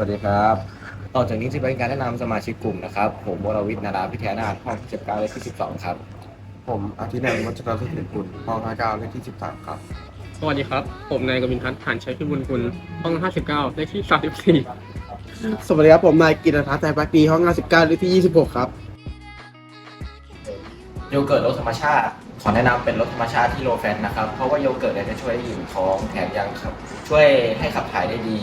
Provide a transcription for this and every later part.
วัสดีครับ ต่อจากนี้จะเป็นการแนะนำสมาชิกกลุ่มนะครับ ผมวรวิทย์นาราพิทยานาถห้องที่19และที่ 12 ครับ ผมอาทิตย์นันท์วัชรสุขกุลห้อง59เลขที่ 13 ครับ สวัสดีครับ ผมนายกวินทัศน์ฐานชัยพิบูลกุลห้อง 59 เลขที่34สวัสดีครับผมนายกิตทัศน์ใจพักดีห้อง59เลขที่ 26 ครับ โยเกิร์ตรสธรรมชาติ ขอแนะนำเป็นรสธรรมชาติที่โลแฟตนะครับ เพราะว่าโยเกิร์ตเนี่ยจะช่วยให้อิ่มท้องแถมยังครับช่วยให้ขับถ่ายได้ดี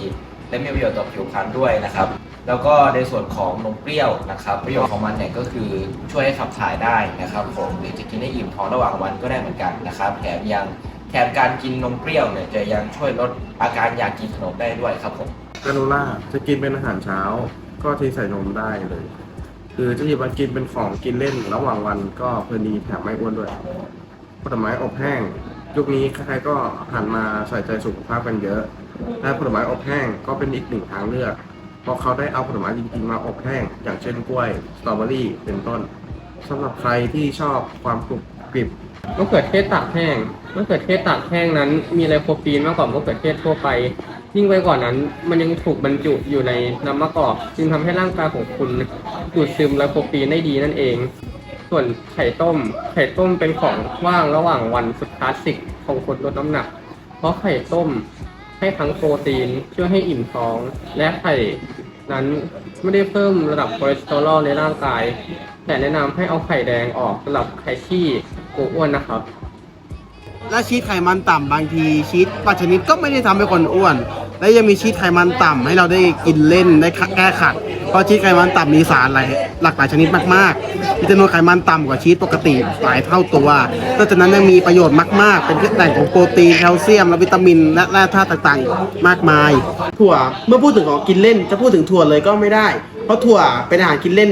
และมีประโยชน์ต่อผิวพรรณด้วยนะครับ แล้วก็ในส่วนของนมเปรี้ยวนะครับ ประโยชน์ของมันเนี่ยก็คือช่วยให้ขับถ่ายได้นะครับผมหรือจะกินให้อิ่มท้องระหว่างวันก็ได้เหมือนกันนะครับแถมยังแถมการกินนมเปรี้ยวเนี่ยจะยังช่วยลดอาการอยากกินขนมได้ด้วยครับผมกราโนล่าจะกินเป็นอาหารเช้า ก็เทใส่นมได้เลย คือจะหยิบมากินเป็นของกินเล่นระหว่างวันก็เพลินดีแถมไม่อ้วนด้วยผลไม้อบแห้งยุคนี้ใครๆก็หันมาใส่ใจสุขภาพกันเยอะ และผลไม้อบแห้งก็เป็นอีกหนึ่งทางเลือก เพราะเขาได้เอาผลไม้จริงๆมาอบแห้ง อย่างเช่นกล้วยสตรอเบอรี่เป็นต้นสำหรับใครที่ชอบความกรุบกริบมะเขือเทศตากแห้งมะเขือเทศตากแห้งนั้น มีไลโคปีนมากกว่ามะเขือเทศทั่วไป ยิ่งไปกว่านนั้น มันยังถูกบรรจุอยู่ในน้ำมะกอกจึงทำให้ร่างกายของคุณดูดซึมไลโคปีนได้ดีนั่นเอง ส่วนไข่ต้ม ไข่ต้มเป็นของว่างระหว่างวันสุดคลาสสิกของคนลดน้ำหนัก เพราะไข่ต้ม ให้ทั้งโปรตีนช่วยให้อิ่มท้อง และไข่นั้นไม่ได้เพิ่มระดับคอเลสเตอรอลในร่างกาย แต่แนะนำให้เอาไข่แดงออกสำหรับใครที่กลัวอ้วนนะครับ และชีสไขมันต่ำบางทีชีสบางชนิดก็ไม่ได้ทำให้คนอ้วน และยังมีชีสไขมันต่ำให้เราได้กินเล่นได้แก้ขัด เพราะชีสไขมันต่ำมีสารหลายหลากหลายชนิดมากๆมีจำนวนไขมันต่ำกว่าชีสปกติหลายเท่าตัวนอกจากนั้นยังมีประโยชน์มาก ๆ เป็นแหล่งของโปรตีนแคลเซียมและวิตามิน และแร่ธาตุต่างๆ มากมาย ถั่วเมื่อพูดถึงของกินเล่นจะพูดถึงถั่วเลยก็ไม่ได้ เพราะถั่วเป็นอาหารกินเล่น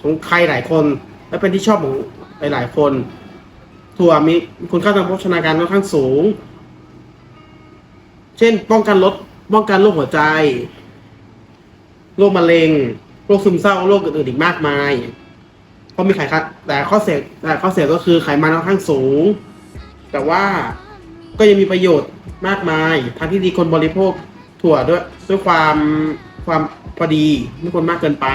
ของใครหลายคน และเป็นที่ชอบของหลายๆคน ถั่วมีคุณค่าทางโภชนาการค่อนข้างสูง เช่น ป้องกันลด ป้องกันโรคหัวใจ โรคมะเร็ง โรคซึมเศร้า โรคอื่นๆอีกมากมายเพราะมีไขมันแต่ข้อเสียแต่ข้อเสียก็คือไขมันค่อนข้างสูง แต่ว่าก็ยังมีประโยชน์มากมาย ทางที่ดีคนบริโภคถั่วด้วยด้วยความความพอดีไม่ควรมากเกินไป